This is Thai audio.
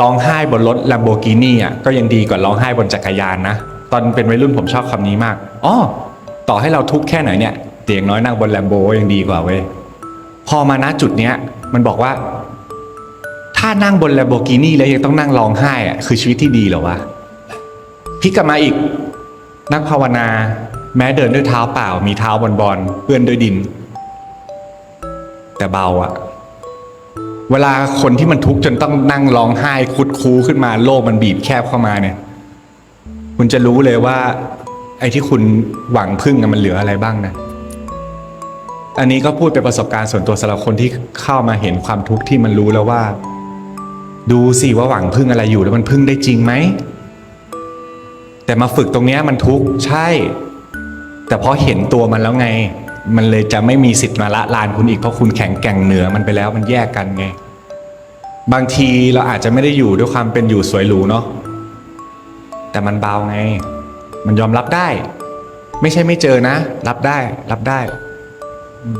ร้องไห้บนรถ Lamborghini อะก็ยังดีกว่าร้องไห้บนจักรยานนะ ตอนเป็นวัยรุ่นผมชอบคำนี้มากอ๋อต่อให้เราทุกข์แค่ไหนเนี่ยเตียงน้อยนั่งบนแลมโบยังดีกว่าเว้ยพอมาณจุดเนี้ยมันบอกว่า ถ้านั่งบน Lamborghini แล้วยังต้องนั่งร้องไห้อะคือชีวิตที่ดีเหรอวะพลิกกลับมาอีก นักภาวนา แม้เดินด้วยเท้าเปล่า มีเท้าบอลบอลเปื้อนด้วยดิน แต่เบาอะ เวลาคนที่มันทุกข์จนต้องนั่งร้องไห้คุดคูขึ้นมาโลกมันบีบแคบเข้ามาเนี่ย คุณจะรู้เลยว่า ไอ้ที่คุณหวังพึ่งมันเหลืออะไรบ้างนะอันนี้ก็พูดเป็นประสบการณ์ส่วนตัวสำหรับคนที่เข้ามาเห็นความทุกข์ที่มันรู้แล้วว่า ดูสิว่าหวังพึ่งอะไรอยู่แล้วมันพึ่งได้จริงไหมแต่มาฝึกตรงนี้มันทุกข์ใช่ แต่พอเห็นตัวมันแล้วไง มันเลยจะไม่มีสิทธิ์มาละลานคุณอีกเพราะคุณแข็งแกร่งเหนือมันไปแล้วมันแยกกันไง บางทีเราอาจจะไม่ได้อยู่ด้วยความเป็นอยู่สวยหรูเนาะแต่มันเบาไง มันยอมรับได้ ไม่ใช่ไม่เจอนะ รับได้ รับได้ อืม